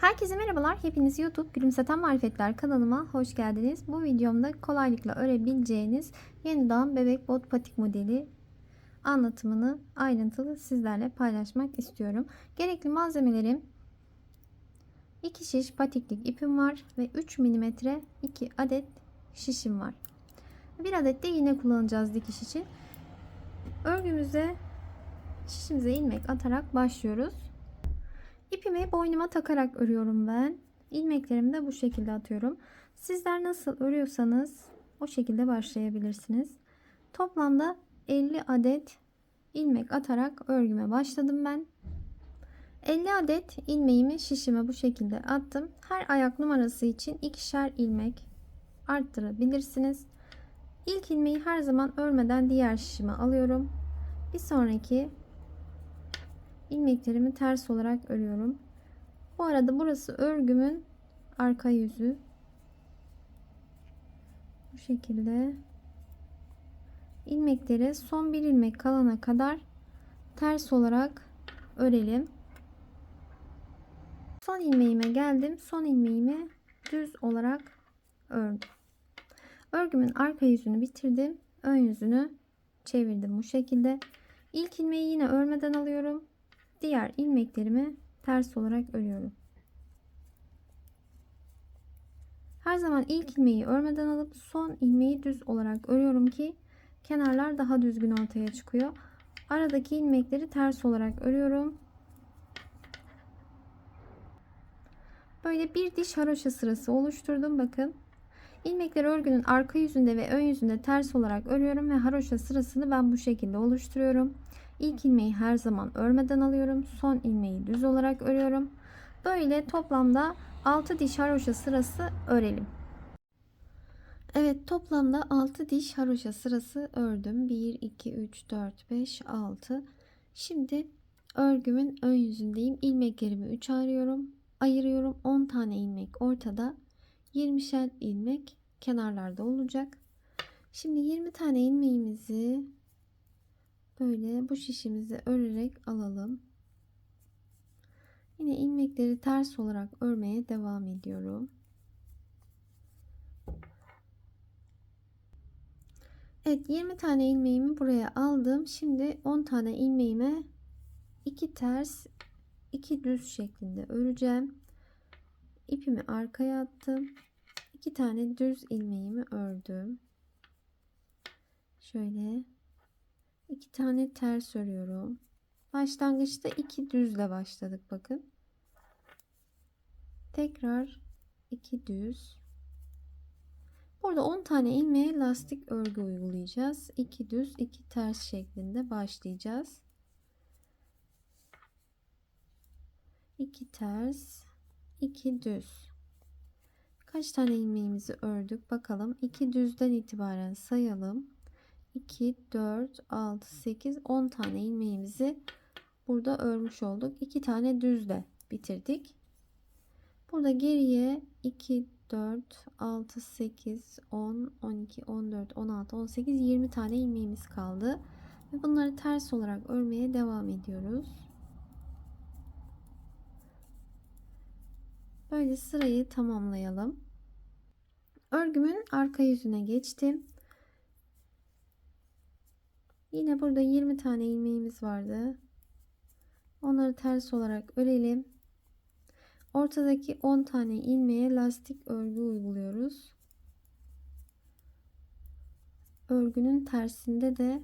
Herkese merhabalar. Hepiniz YouTube Gülümseten Marifetler kanalıma hoş geldiniz. Bu videomda kolaylıkla örebileceğiniz yeni doğan bebek bot patik modeli anlatımını ayrıntılı sizlerle paylaşmak istiyorum. Gerekli malzemelerim 2 şiş patiklik ipim var ve 3 mm 2 adet şişim var. Bir adet de iğne kullanacağız dikiş için. Örgümüze şişimize ilmek atarak başlıyoruz. İpimi boynuma takarak örüyorum ben. İlmeklerimi de bu şekilde atıyorum. Sizler nasıl örüyorsanız o şekilde başlayabilirsiniz. Toplamda 50 adet ilmek atarak örgüme başladım ben. 50 adet ilmeğimi şişime bu şekilde attım. Her ayak numarası için ikişer ilmek arttırabilirsiniz. İlk ilmeği her zaman örmeden diğer şişime alıyorum. Bir sonraki ilmeklerimi ters olarak örüyorum. Bu arada burası örgümün arka yüzü. Bu şekilde ilmekleri son bir ilmek kalana kadar ters olarak örelim. Son ilmeğime geldim. Son ilmeğimi düz olarak ördüm. Örgümün arka yüzünü bitirdim. Ön yüzünü çevirdim bu şekilde. İlk ilmeği yine örmeden alıyorum diğer ilmeklerimi ters olarak örüyorum. Her zaman ilk ilmeği örmeden alıp son ilmeği düz olarak örüyorum ki kenarlar daha düzgün ortaya çıkıyor. Aradaki ilmekleri ters olarak örüyorum. Böyle bir diş haroşa sırası oluşturdum bakın. İlmekleri örgünün arka yüzünde ve ön yüzünde ters olarak örüyorum ve haroşa sırasını ben bu şekilde oluşturuyorum. İlk ilmeği her zaman örmeden alıyorum. Son ilmeği düz olarak örüyorum. Böyle toplamda 6 diş haroşa sırası örelim. Evet toplamda 6 diş haroşa sırası ördüm. 1, 2, 3, 4, 5, 6. Şimdi örgümün ön yüzündeyim. İlmeklerimi 3 ayırıyorum. Ayırıyorum 10 tane ilmek ortada. 20'şer ilmek kenarlarda olacak. Şimdi 20 tane ilmeğimizi böyle bu şişimizi örerek alalım. Yine ilmekleri ters olarak örmeye devam ediyorum. Evet 20 tane ilmeğimi buraya aldım. Şimdi 10 tane ilmeğime 2 ters 2 düz şeklinde öreceğim. İpimi arkaya attım. 2 tane düz ilmeğimi ördüm. Şöyle iki tane ters örüyorum. Başlangıçta iki düzle başladık bakın. Tekrar iki düz. Burada 10 tane ilmeğe lastik örgü uygulayacağız. 2 düz, 2 ters şeklinde başlayacağız. 2 ters, 2 düz. Kaç tane ilmeğimizi ördük bakalım. 2 düzden itibaren sayalım. 2, 4, 6, 8, 10 tane ilmeğimizi burada örmüş olduk. 2 tane düzle bitirdik. Burada geriye 2, 4, 6, 8, 10, 12, 14, 16, 18, 20 tane ilmeğimiz kaldı. Ve bunları ters olarak örmeye devam ediyoruz. Böyle sırayı tamamlayalım. Örgümün arka yüzüne geçtim. Yine burada 20 tane ilmeğimiz vardı. Onları ters olarak örelim. Ortadaki 10 tane ilmeğe lastik örgü uyguluyoruz. Örgünün tersinde de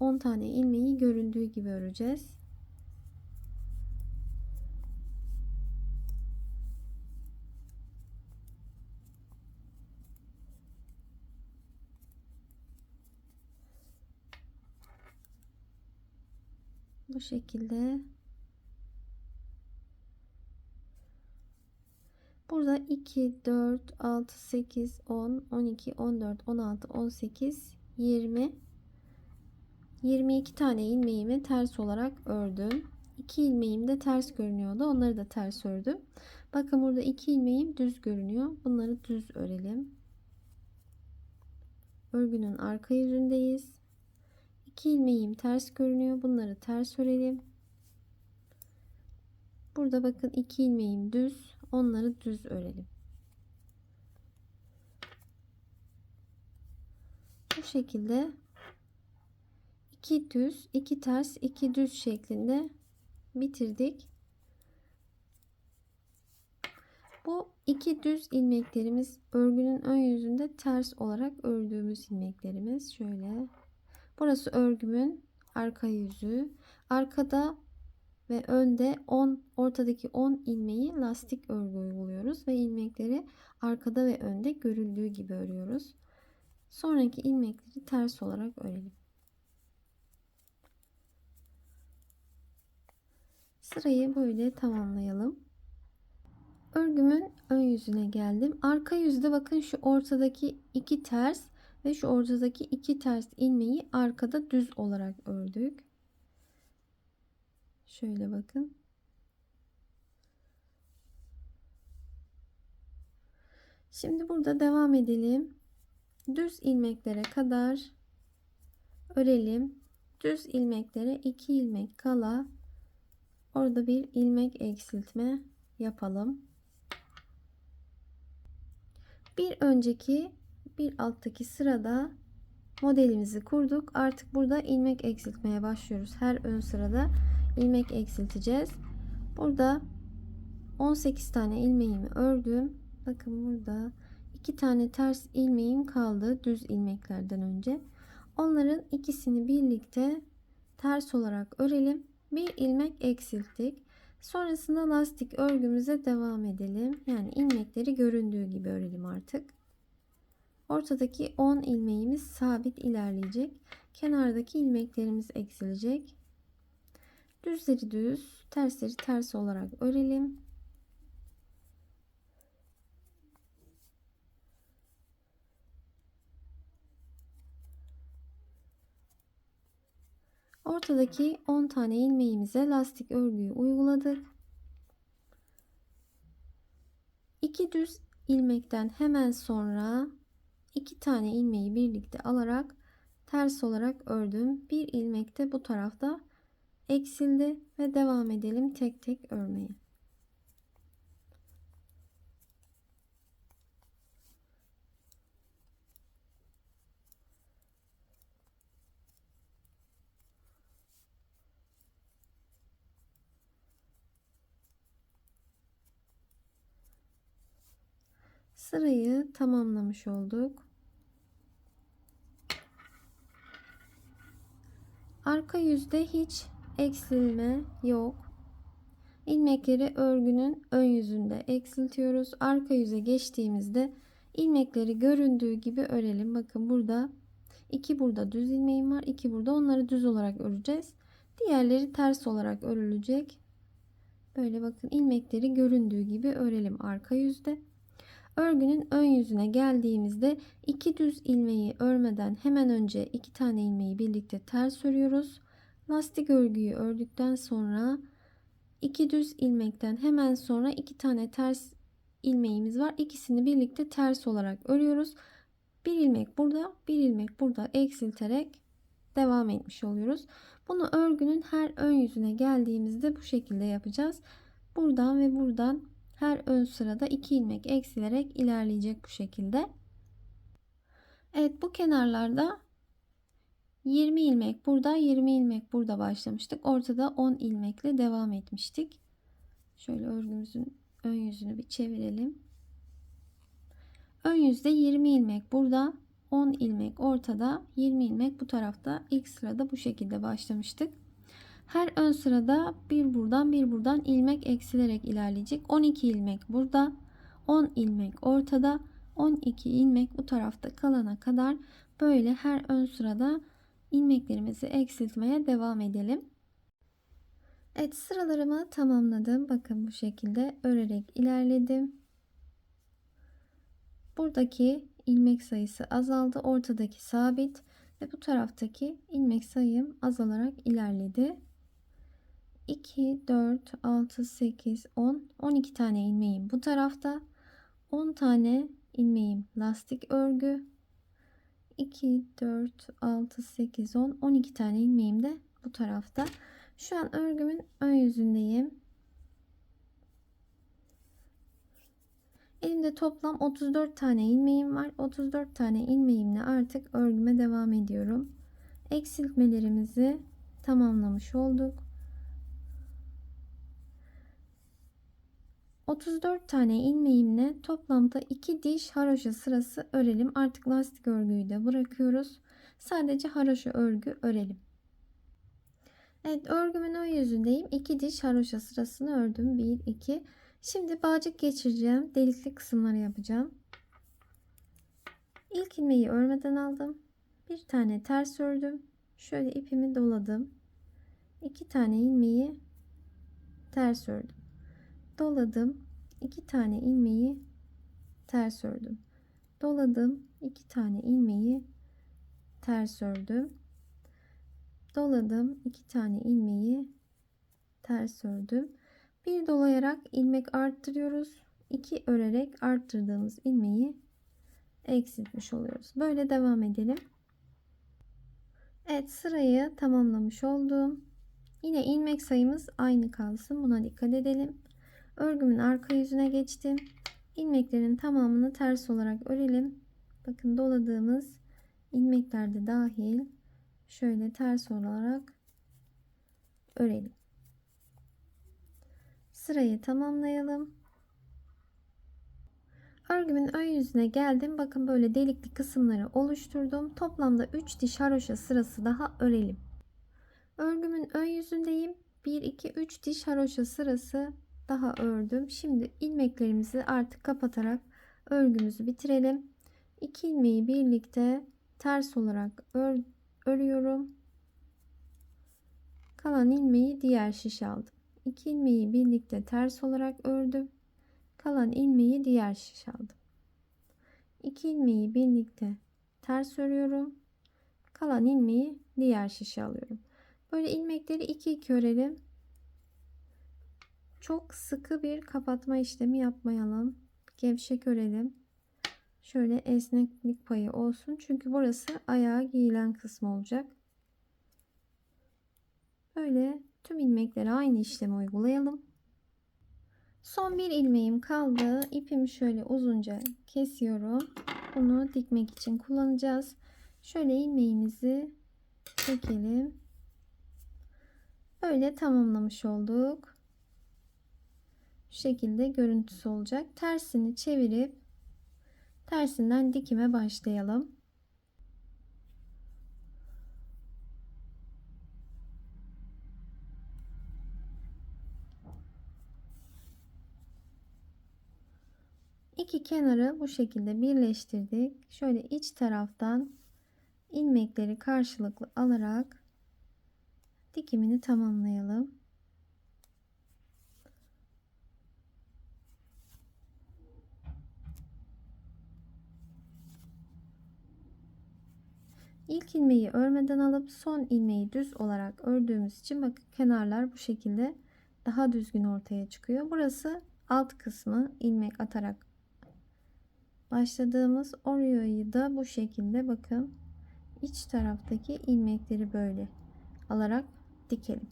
10 tane ilmeği göründüğü gibi öreceğiz. Şekilde. Burada 2, 4, 6, 8, 10, 12, 14, 16, 18, 20. 22 tane ilmeğimi ters olarak ördüm. 2 ilmeğim de ters görünüyordu. Onları da ters ördüm. Bakın burada 2 ilmeğim düz görünüyor. Bunları düz örelim. Örgünün arka yüzündeyiz. 2 ilmeğim ters görünüyor. Bunları ters örelim. Burada bakın iki ilmeğim düz. Onları düz örelim. Bu şekilde iki düz, iki ters, iki düz şeklinde bitirdik. Bu iki düz ilmeklerimiz örgünün ön yüzünde ters olarak ördüğümüz ilmeklerimiz. Şöyle. Burası örgümün arka yüzü. Arkada ve önde 10 ortadaki 10 ilmeği lastik örgü uyguluyoruz ve ilmekleri arkada ve önde görüldüğü gibi örüyoruz. Sonraki ilmekleri ters olarak örelim. Sırayı böyle tamamlayalım. Örgümün ön yüzüne geldim. Arka yüzde bakın şu ortadaki iki ters ve şu ortadaki iki ters ilmeği arkada düz olarak ördük. Şöyle bakın. Şimdi burada devam edelim. Düz ilmeklere kadar örelim. Düz ilmeklere 2 ilmek kala orada bir ilmek eksiltme yapalım. Bir önceki bir alttaki sırada modelimizi kurduk. Artık burada ilmek eksiltmeye başlıyoruz. Her ön sırada ilmek eksilteceğiz. Burada 18 tane ilmeğimi ördüm. Bakın burada iki tane ters ilmeğim kaldı düz ilmeklerden önce. Onların ikisini birlikte ters olarak örelim. Bir ilmek eksilttik. Sonrasında lastik örgümüze devam edelim. Yani ilmekleri göründüğü gibi örelim artık. Ortadaki 10 ilmeğimiz sabit ilerleyecek. Kenardaki ilmeklerimiz eksilecek. Düzleri düz, tersleri ters olarak örelim. Ortadaki 10 tane ilmeğimize lastik örgüyü uyguladık. 2 düz ilmekten hemen sonra 2 tane ilmeği birlikte alarak ters olarak ördüm. Bir ilmek de bu tarafta eksildi ve devam edelim tek tek örmeye. Sırayı tamamlamış olduk. Arka yüzde hiç eksilme yok. İlmekleri örgünün ön yüzünde eksiltiyoruz. Arka yüze geçtiğimizde ilmekleri göründüğü gibi örelim. Bakın burada iki burada düz ilmeğim var. iki burada onları düz olarak öreceğiz. Diğerleri ters olarak örülecek. Böyle bakın ilmekleri göründüğü gibi örelim arka yüzde. Örgünün ön yüzüne geldiğimizde iki düz ilmeği örmeden hemen önce iki tane ilmeği birlikte ters örüyoruz. Lastik örgüyü ördükten sonra iki düz ilmekten hemen sonra iki tane ters ilmeğimiz var. İkisini birlikte ters olarak örüyoruz. Bir ilmek burada, bir ilmek burada eksilterek devam etmiş oluyoruz. Bunu örgünün her ön yüzüne geldiğimizde bu şekilde yapacağız. Buradan ve buradan her ön sırada 2 ilmek eksilerek ilerleyecek bu şekilde. Evet bu kenarlarda 20 ilmek burada 20 ilmek burada başlamıştık. Ortada 10 ilmekle devam etmiştik. Şöyle örgümüzün ön yüzünü bir çevirelim. Ön yüzde 20 ilmek burada 10 ilmek ortada 20 ilmek bu tarafta ilk sırada bu şekilde başlamıştık. Her ön sırada bir buradan bir buradan ilmek eksilerek ilerleyecek. 12 ilmek burada. 10 ilmek ortada. 12 ilmek bu tarafta kalana kadar böyle her ön sırada ilmeklerimizi eksiltmeye devam edelim. Evet sıralarımı tamamladım. Bakın bu şekilde örerek ilerledim. Buradaki ilmek sayısı azaldı. Ortadaki sabit ve bu taraftaki ilmek sayım azalarak ilerledi. 2, 4, 6, 8, 10, 12 tane ilmeğim bu tarafta. 10 tane ilmeğim lastik örgü. 2, 4, 6, 8, 10, 12 tane ilmeğim de bu tarafta. Şu an örgümün ön yüzündeyim. Elimde toplam 34 tane ilmeğim var. 34 tane ilmeğimle artık örgüme devam ediyorum. Eksiltmelerimizi tamamlamış olduk. 34 tane ilmeğimle toplamda 2 diş haroşa sırası örelim. Artık lastik örgüyü de bırakıyoruz. Sadece haroşa örgü örelim. Evet örgümün ön yüzündeyim. 2 diş haroşa sırasını ördüm. 1 2 Şimdi bağcık geçireceğim. Delikli kısımları yapacağım. İlk ilmeği örmeden aldım. Bir tane ters ördüm. Şöyle ipimi doladım. İki tane ilmeği ters ördüm. Doladım. iki tane ilmeği ters ördüm. Doladım. iki tane ilmeği ters ördüm. Doladım. iki tane ilmeği ters ördüm. Bir dolayarak ilmek arttırıyoruz. 2 örerek arttırdığımız ilmeği eksiltmiş oluyoruz. Böyle devam edelim. Evet sırayı tamamlamış oldum. Yine ilmek sayımız aynı kalsın. Buna dikkat edelim. Örgümün arka yüzüne geçtim. İlmeklerin tamamını ters olarak örelim. Bakın doladığımız ilmekler de dahil şöyle ters olarak örelim. Sırayı tamamlayalım. Örgümün ön yüzüne geldim. Bakın böyle delikli kısımları oluşturdum. Toplamda 3 diş haroşa sırası daha örelim. Örgümün ön yüzündeyim. 1 2 3 diş haroşa sırası daha ördüm. Şimdi ilmeklerimizi artık kapatarak örgümüzü bitirelim. 2 ilmeği birlikte ters olarak ör, örüyorum. Kalan ilmeği diğer şişe aldım. 2 ilmeği birlikte ters olarak ördüm. Kalan ilmeği diğer şiş aldım. 2 ilmeği birlikte ters örüyorum. Kalan ilmeği diğer şişe alıyorum. Böyle ilmekleri 2 2 örelim. Çok sıkı bir kapatma işlemi yapmayalım. Gevşek örelim. Şöyle esneklik payı olsun. Çünkü burası ayağa giyilen kısmı olacak. Böyle tüm ilmeklere aynı işlemi uygulayalım. Son bir ilmeğim kaldı. İpimi şöyle uzunca kesiyorum. Bunu dikmek için kullanacağız. Şöyle ilmeğimizi çekelim. Böyle tamamlamış olduk. Şu şekilde görüntüsü olacak. Tersini çevirip tersinden dikime başlayalım. İki kenarı bu şekilde birleştirdik. Şöyle iç taraftan ilmekleri karşılıklı alarak dikimini tamamlayalım. İlk ilmeği örmeden alıp son ilmeği düz olarak ördüğümüz için bakın kenarlar bu şekilde daha düzgün ortaya çıkıyor. Burası alt kısmı ilmek atarak başladığımız orayı da bu şekilde bakın iç taraftaki ilmekleri böyle alarak dikelim.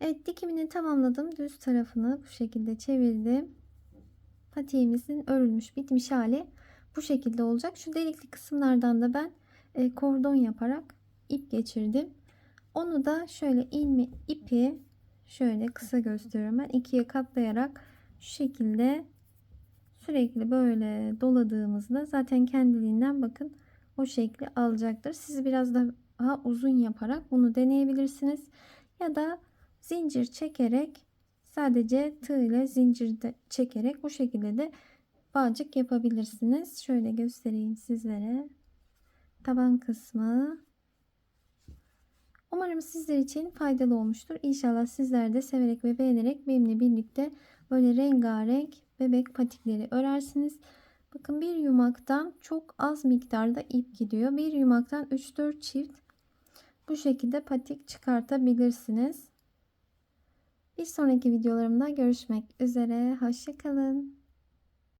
Evet dikimini tamamladım. Düz tarafını bu şekilde çevirdim. Patiğimizin örülmüş bitmiş hali bu şekilde olacak. Şu delikli kısımlardan da ben e, kordon yaparak ip geçirdim. Onu da şöyle ilmi ipi şöyle kısa gösteriyorum ben ikiye katlayarak şu şekilde sürekli böyle doladığımızda zaten kendiliğinden bakın o şekli alacaktır. Siz biraz daha uzun yaparak bunu deneyebilirsiniz. Ya da zincir çekerek sadece tığ ile zincir çekerek bu şekilde de bağcık yapabilirsiniz. Şöyle göstereyim sizlere. Taban kısmı. Umarım sizler için faydalı olmuştur. İnşallah sizler de severek ve beğenerek benimle birlikte böyle rengarenk bebek patikleri örersiniz. Bakın bir yumaktan çok az miktarda ip gidiyor. Bir yumaktan 3-4 çift bu şekilde patik çıkartabilirsiniz. Bir sonraki videolarımda görüşmek üzere. Hoşçakalın.